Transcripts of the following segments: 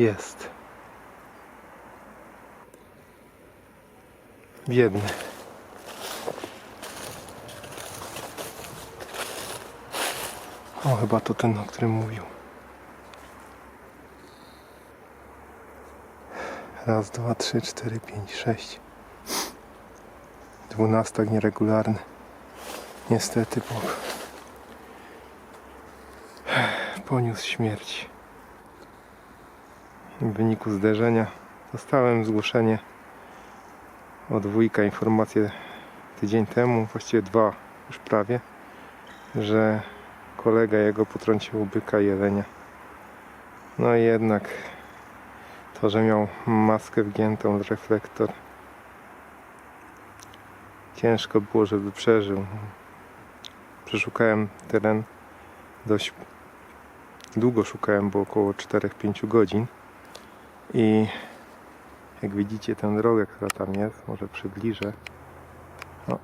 Jest. Biedny. O, chyba to ten, o którym mówił. Raz, dwa, trzy, cztery, pięć, sześć. Dwunastak nieregularny. Niestety Bóg poniósł śmierć. W wyniku zderzenia dostałem zgłoszenie od wujka informację tydzień temu, właściwie dwa już prawie, że kolega jego potrącił byka jelenia. No i jednak to, że miał maskę wgiętą w reflektor ciężko było, żeby przeżył. Przeszukałem teren dość długo szukałem, bo około 4-5 godzin i jak widzicie tę drogę, która tam jest, może przybliżę. O,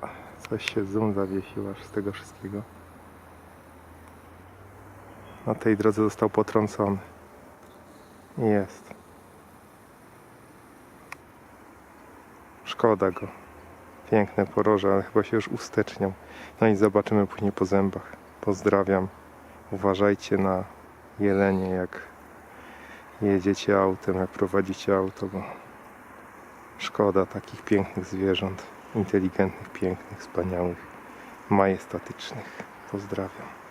coś się zoom zawiesił aż z tego wszystkiego. Na tej drodze został potrącony. Jest. Szkoda go. Piękne poroże, ale chyba się już ustecznią. No i zobaczymy później po zębach. Pozdrawiam. Uważajcie na jelenie, jak jedziecie autem, jak prowadzicie auto, bo szkoda takich pięknych zwierząt. Inteligentnych, pięknych, wspaniałych, majestatycznych. Pozdrawiam.